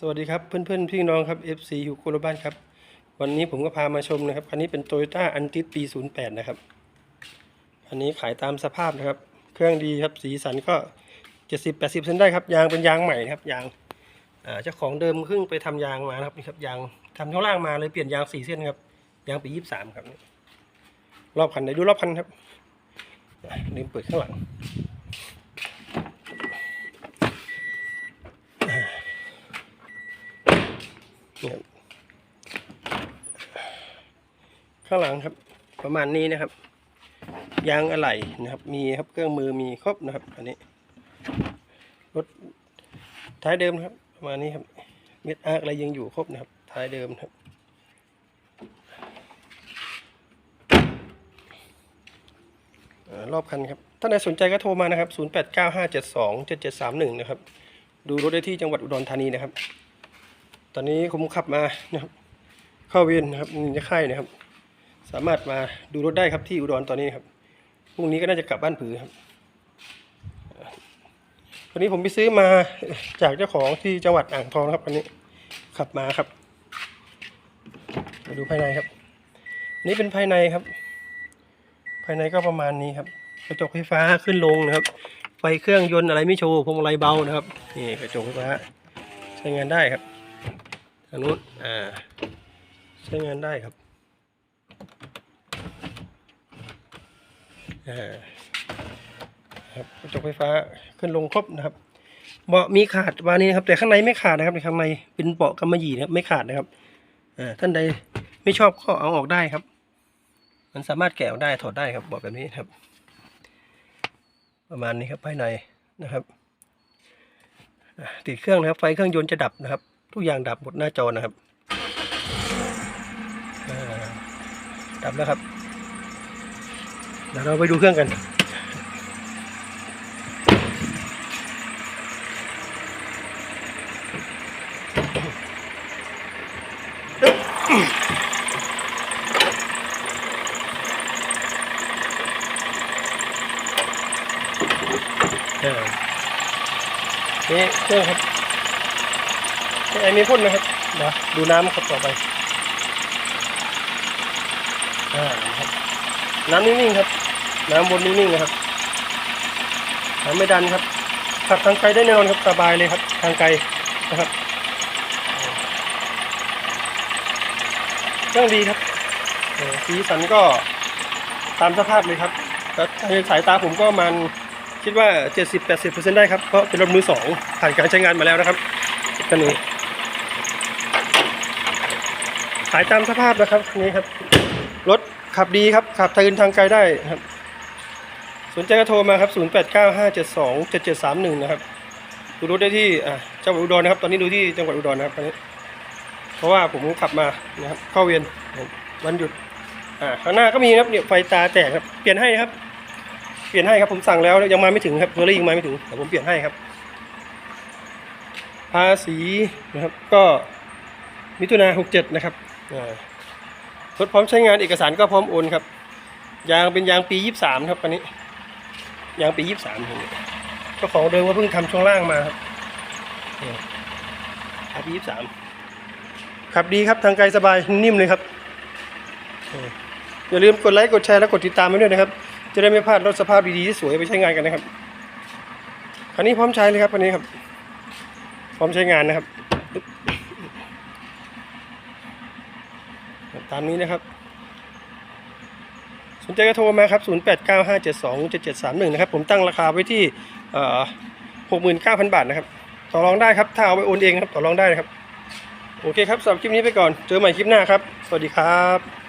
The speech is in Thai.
สวัสดีครับเพื่อนๆพี่น้องครับ FC อยู่โคโลบ้านครับ วันนี้ผมก็พามาชมนะครับคันนี้เป็น Toyota a n t i s ปี 08 นะครับ อันนี้ขายตามสภาพนะครับ เครื่องดีครับสีสันก็ 70-80เซนได้ครับ ยางเป็นยางใหม่ครับยางเจ้าของเดิมเพิ่งไปทำยางมานะครับนี่ครับยางทำข้างล่างมาเลยเปลี่ยนยางสี่เส้นครับยางปี 23 ครับนี่รอบคันไหนดูรอบคันครับอะลืมเปิดข้างหลัง นี่ครับข้างหลังครับ ประมาณนี้นะครับ ยางอะไหล่นะครับ มีครับเครื่องมือมีครบนะครับ อันนี้รถท้ายเดิมครับ ประมาณนี้ครับ เม็ดอาร์คอะไรยังอยู่ครบนะครับ ท้ายเดิมครับอรอบคันครับถ้าใครสนใจก็โทรมานะครับ 0895727731 นะครับ ดูรถได้ที่จังหวัดอุดรธานีนะครับ ตอนนี้ผมขับมานะครับ เข้าเวียนนะครับนี่จะค่ายนะครับ สามารถมาดูรถได้ครับที่อุดรตอนนี้ครับพรุ่งนี้ก็น่าจะกลับบ้านผือครับวันนี้ผมไปซื้อมาจากเจ้าของที่จังหวัดอ่างทองนะครับอันนี้ขับมาครับมาดูภายในครับนนี้เป็นภายในครับ ภายในก็ประมาณนี้ครับ กระจกไฟฟ้าขึ้นลงนะครับ ไฟเครื่องยนต์อะไรไม่โชว์พวงมาลัยเบานะครับนี่กระจกไฟฟ้าใช้งานได้ครับ ทางนู้นอ่าใช้งานได้ครับอ่าครับกระจกไฟฟ้าขึ้นลงครบนะครับ เบาะมีขาดวานี้นะครับ แต่ข้างในไม่ขาดนะครับในข้างในเป็นเบาะกำมะหยี่นะครับไม่ขาดนะครับอ่าท่านใดไม่ชอบก็เอาออกได้ครับ มันสามารถแกะออกได้ถอดได้ครับเบาะแบบนี้ครับ ประมาณนี้ครับภายในนะครับติดเครื่องนะครับไฟเครื่องยนต์จะดับนะครับ ทุกอย่างดับหมดหน้าจอนะครับดับแล้วครับเดี๋ยวเราไปดูเครื่องกันเออนี่เครื่องครับ นี่ไอ้มีพ่นนะครับเดี๋ยวดูน้ำครับต่อไปอ่าครับน้ำนิ่งๆครับ น้ำบนนิ่งๆนะครับน้ำไม่ดันครับขับทางไกลได้แน่นอนครับสบายเลยครับ ทางไกลนะครับเครื่องดีครับสีสันก็ตามสภาพเลยครับแต่ในสายตาผมก็มันคิดว่า 70-80%ได้ครับ เพราะเป็นรถมือสองผ่านการใช้งานมาแล้วนะครับคันนี้ ขายตามสภาพนะครับนี้ครับ รถขับดีครับ ขับทืนทางไกลได้ครับ สนใจก็โทรมาครับ 0895727731 นะครับ ดูรถได้ที่จังหวัดอุดรนะครับ ตอนนี้ดูที่จังหวัดอุดรนะครับคันนี้ เพราะว่าผมขับมานะครับ เข้าเวียนวันหยุด อ่าข้างหน้าก็มีนะครับเนี่ยไฟตาแตกครับ เปลี่ยนให้นะครับ เปลี่ยนให้ครับ ผมสั่งแล้วยังมาไม่ถึงครับเทอรี่ยังมาไม่ถึงแต่ผมเปลี่ยนให้ครับ ภาษีนะครับ ก็มิถุนาหกเจ็ดนะครับ รถพร้อมใช้งานเอกสารก็พร้อมโอนครับ ยางเป็นยางปียี่สามครับอันนี้ ยางปียี่สามเจ้าของเดิมว่าเพิ่งทำช่วงล่างมาครับนี่ครับปียี่สามขับดีครับทางไกลสบายนิ่มเลยครับนี่อย่าลืมกดไลค์กดแชร์และกดติดตามไว้ด้วยนะครับ จะได้ไม่พลาดรถสภาพดีๆที่สวยไปใช้งานกันนะครับคันนี้พร้อมใช้เลยครับคันนี้ครับ พร้อมใช้งานนะครับ ตามนี้นะครับ สนใจก็โทรมาครับ 0895727731 นะครับ ผมตั้งราคาไว้ที่69,000 บาทนะครับ ต่อรองได้ครับ ถ้าเอาไปโอนเองครับ ต่อรองได้นะครับ โอเคครับสำหรับคลิปนี้ไปก่อน เจอใหม่คลิปหน้าครับ สวัสดีครับ